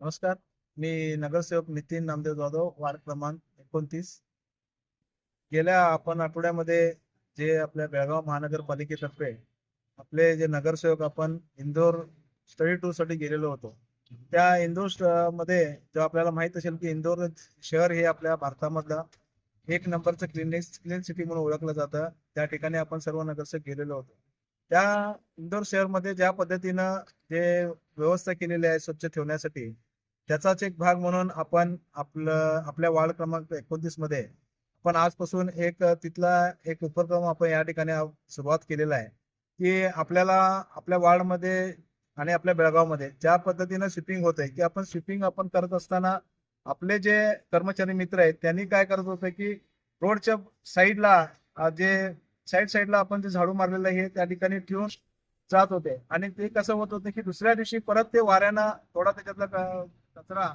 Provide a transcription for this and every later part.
नमस्कार. मी नगरसेवक नितीन नामदेव जाधव वार्ड क्रमांक एकोणतीस. गेल्या आपण आठवड्यामध्ये जे आपल्या बेळगाव महानगरपालिकेतर्फे आपले जे नगरसेवक आपण इंदोर स्टडी टूरसाठी गेलेलो होतो त्या इंदोरमध्ये जेव्हा आपल्याला माहीत असेल की इंदोर शहर हे आपल्या भारतामधलं एक नंबरचं क्लीन क्लीन सिटी म्हणून ओळखलं जातं. त्या ठिकाणी आपण सर्व नगरसेवक गेलेलो होतो. त्या इंदोर शहरमध्ये ज्या पद्धतीनं जे व्यवस्था केलेली आहे स्वच्छ ठेवण्यासाठी त्याचाच एक भाग म्हणून आपण आपलं आपल्या वार्ड क्रमांक एकोणतीसमध्ये आपण आजपासून एक तिथला एक उपक्रम आपण या ठिकाणी सुरुवात केलेला आहे. की आपल्याला आपल्या वार्डमध्ये आणि आपल्या बेळगावमध्ये ज्या पद्धतीनं स्विपिंग होत आहे की आपण स्विपिंग आपण करत असताना आपले जे कर्मचारी मित्र आहेत त्यांनी काय करत होते की रोडच्या साईडला जे साईड साईडला आपण जे झाडू मारलेलं आहे त्या ठिकाणी ठेवून जात होते. आणि ते कसं होत होतं की दुसऱ्या दिवशी परत ते वाऱ्यांना थोडा त्याच्यातला कचरा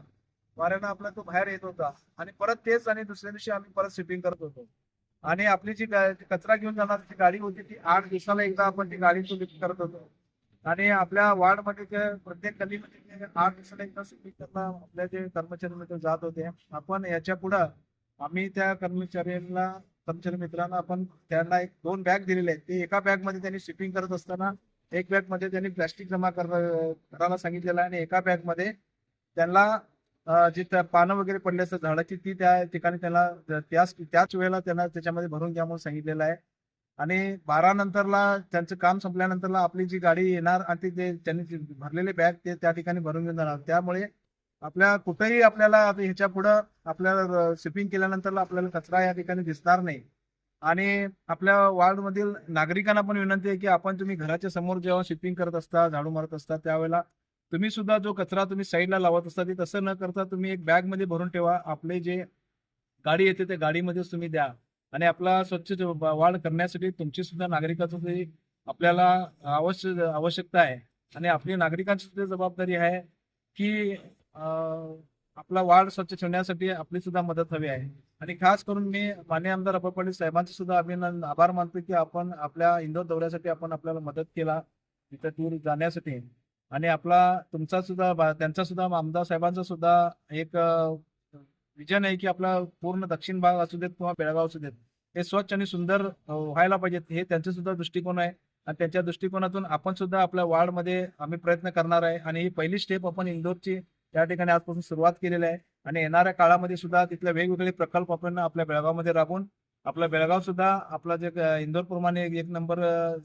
वाऱ्यानं आपला तो बाहेर येत होता. आणि परत तेच आणि दुसऱ्या दिवशी आम्ही परत शिपिंग करत होतो. आणि आपली जी कचरा घेऊन जाणारी गाडी होती ती आठ दिवसाला एकदा आपण ती गाडी तो लिफ्ट करत होतो. आणि आपल्या वार्डमध्ये जे प्रत्येक गलीमध्ये आठ दिवसाला एकदा शिपिंग करता आपल्या जे कर्मचारी मित्र जात होते आपण याच्या पुढं आम्ही त्या कर्मचाऱ्यांना कर्मचारी मित्रांना आपण त्यांना एक दोन बॅग दिलेले आहेत. ते एका बॅगमध्ये त्यांनी शिपिंग करत असताना एक बॅगमध्ये त्यांनी प्लॅस्टिक जमा कर- करायला सांगितलेलं आहे आणि एका बॅगमध्ये त्यांना जे त्या पानं वगैरे पडले असतात झाडाची ती त्या ठिकाणी त्यांना त्याच त्याच वेळेला त्यांना त्याच्यामध्ये भरून घ्या म्हणून सांगितलेलं आहे. आणि बारा नंतरला त्यांचं काम संपल्यानंतरला आपली जी गाडी येणार आणि ती त्यांनी भरलेले बॅग ते त्या ठिकाणी भरून घेऊन जाणार. त्यामुळे आपल्या कुठेही आपल्याला ह्याच्या पुढं आपल्याला शिपिंग केल्यानंतर आपल्याला कचरा या ठिकाणी दिसणार नाही. आणि आपल्या वार्डमधील नागरिकांना पण विनंती आहे की आपण तुम्ही घराच्या समोर जेव्हा शिपिंग करत असता झाडू मारत असता त्यावेळेला तुम्ही सुद्धा जो कचरा तुम्ही साईडला लावत असता ते तसं न करता तुम्ही एक बॅगमध्ये भरून ठेवा. आपले जे गाडी येते त्या गाडीमध्येच तुम्ही द्या. आणि आपला स्वच्छ वाढ करण्यासाठी तुमची सुद्धा नागरिकाचं आपल्याला आवश्यक आवश्यकता आहे. आणि आपली नागरिकांची सुद्धा जबाबदारी आहे की आपला वाढ स्वच्छ ठेवण्यासाठी आपली सुद्धा मदत हवी आहे. आणि खास करून मी मान्य आमदार अभय पाटील साहेबांचे सुद्धा अभिनंदन आभार मानतो की आपण आपल्या इंदोर दौऱ्यासाठी आपण आपल्याला मदत केला. तिथं टूर जाण्यासाठी. आणि आपला तुमचा सुद्धा त्यांचा सुद्धा आमदार साहेबांचा सुद्धा एक विजन आहे की आपला पूर्ण दक्षिण भाग असू देत किंवा बेळगाव असू देत हे स्वच्छ आणि सुंदर व्हायला पाहिजेत. हे त्यांचे सुद्धा दृष्टिकोन आहे. आणि त्यांच्या दृष्टिकोनातून आपण सुद्धा आपल्या वार्डमध्ये आम्ही प्रयत्न करणार आहे. आणि ही पहिली स्टेप आपण इंदोरची त्या ठिकाणी आजपासून सुरुवात केलेली आहे. आणि येणाऱ्या काळामध्ये सुद्धा तिथले वेगवेगळे प्रकल्प आपण आपल्या बेळगावमध्ये राबवून आपला बेळगाव सुद्धा आपला जे इंदोरप्रमाणे इंदोर प्रमाणे एक नंबर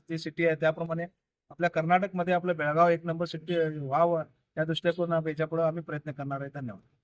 जी सिटी आहे त्याप्रमाणे आपल्या कर्नाटकमध्ये आपलं बेळगाव एक नंबर सिटी व्हावं त्या दृष्टिकोन याच्यापुढे आम्ही प्रयत्न करणार आहे. धन्यवाद.